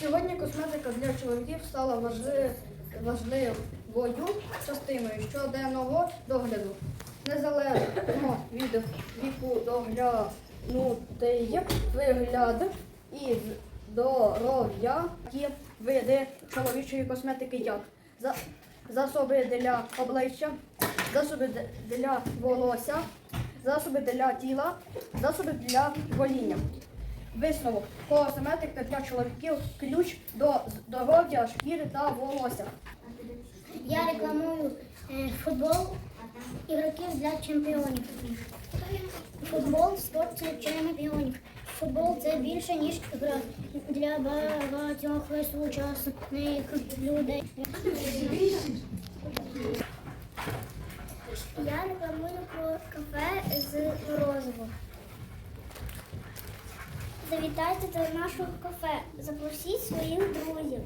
Сьогодні косметика для чоловіків стала важливою частиною щоденного догляду. Незалежно від віку доглянутий вигляд і здоров'я є види чоловічої косметики як засоби для обличчя, засоби для волосся, засоби для тіла, засоби для гоління. Висновок. Косметика для чоловіків ключ до здоров'я шкіри та волосся. Я рекламую е, футбол ігроків для чемпіонів. Футбол спорт це чемпіонів. Футбол це більше, ніж гра для багатьох сучасних людей. Я рекламую кафе з морозивом. Завітайте до нашого кафе, запросіть своїх друзів,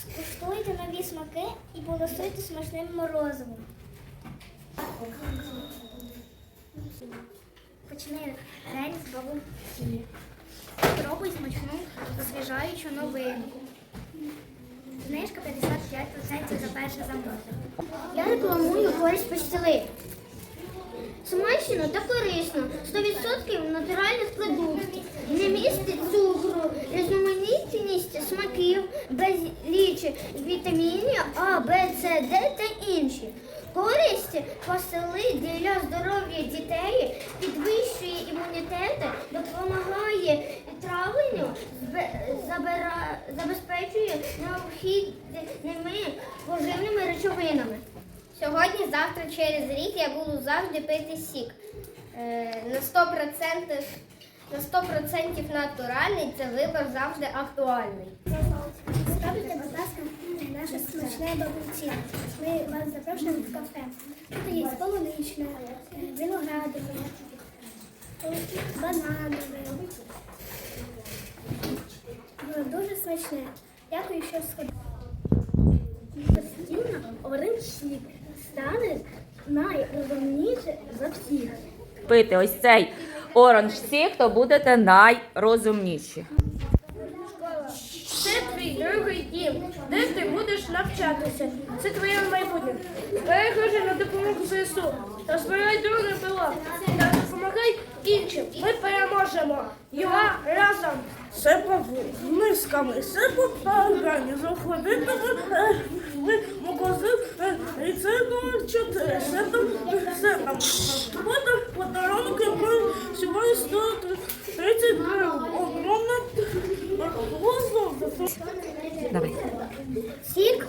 скуштуйте нові смаки і полосуйте смачним морозивом. Почни день з бабу Сі. Спробуй смачну, освіжаючу новину. Знижка 55% за перше замовлення. Я рекламую користь пастили. Смачно та корисно, 100% натуральних продуктів, не цукру, різноманітність смаків, безліч вітамінів А, Б, С, Д та інші. Користь пастили для здоров'я дітей, підвищує імунітет, допомагає травленню, забезпечує необхідними поживними речовинами. Сьогодні, завтра, через рік я буду завжди пити сік. Е, на 100%, на 100% натуральний це вибір завжди актуальний. Ставте, будь ласка, наше смачне бабуці. Ми вас запрошуємо в кафе. Тут є полуничне, виноградове, бананове. Воно дуже смачне. Дякую, що сходили. Постійно оранжик стане найрозумніше за всіх. Пити ось цей оранж сік, то будете найрозумніші. Це твій другий дім, де ти будеш навчатися. Це твоє майбутнє. Гроші на допомогу ЗСУ та збирай друге пило. Та допомагай іншим. Ми переможемо. Юа разом. Себе мисками, себе програмі, заходити в магазин і це 04, це там, це там. Потім подарунок, який сьогодні стоїть 30 гривень. Огромна возможність. Давай. Сік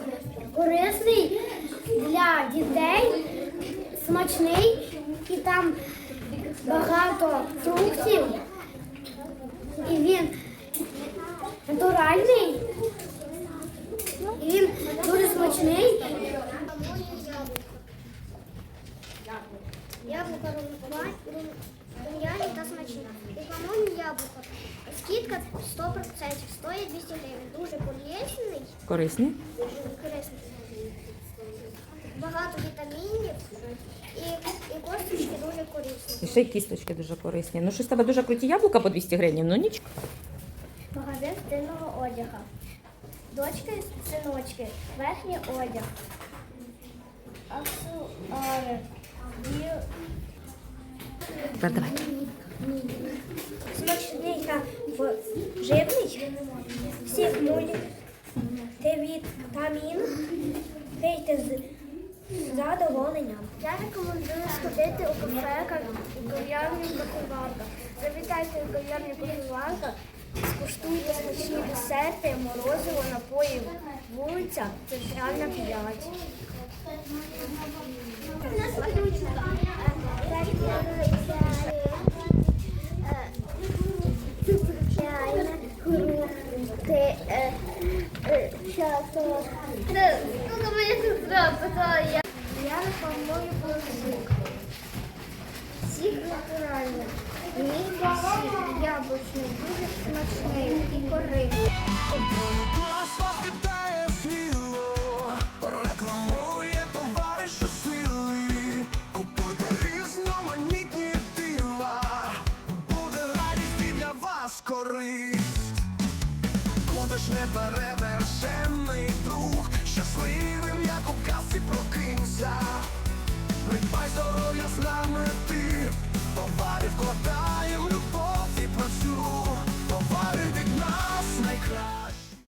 корисний для дітей, смачний і там багато фруктів. І він натуральний. І він дуже смачний. Яблука рум'яні та смачні. Рекламуємо яблуко. Скидка 100%, стоїть 200 гривень. Дуже полезний Корисні. корисний. Багато вітамінів і, і косточки дуже корисні. І ще й кісточки дуже корисні. Ну, щось тебе дуже круті яблука по 200 гривень, ну нічого. Магазин стильного одяга. Дочки, синочки, верхній одяг. Аксесуари. Тепер давай. Смачний та живний. Всіх вітамін. Пийте з задоволенням. Я рекомендую сходити у кафе кав'ярню Кофеварка. Завітайте у кав'ярню Кофеварка, скуштуйте смачні десерти, морозиво, напої, вулиця, центральна 5. Звичайно, грудки, шато. Скільки моя сестра питала, я Я рекламую борзик. Сік натуральний. Мій сік яблучний, дуже смачний і корисний. Нас Буде будеш неперевершений друг, щасливим, як у касі прокинься. Придбай здоров'я з нами ти, товарів кота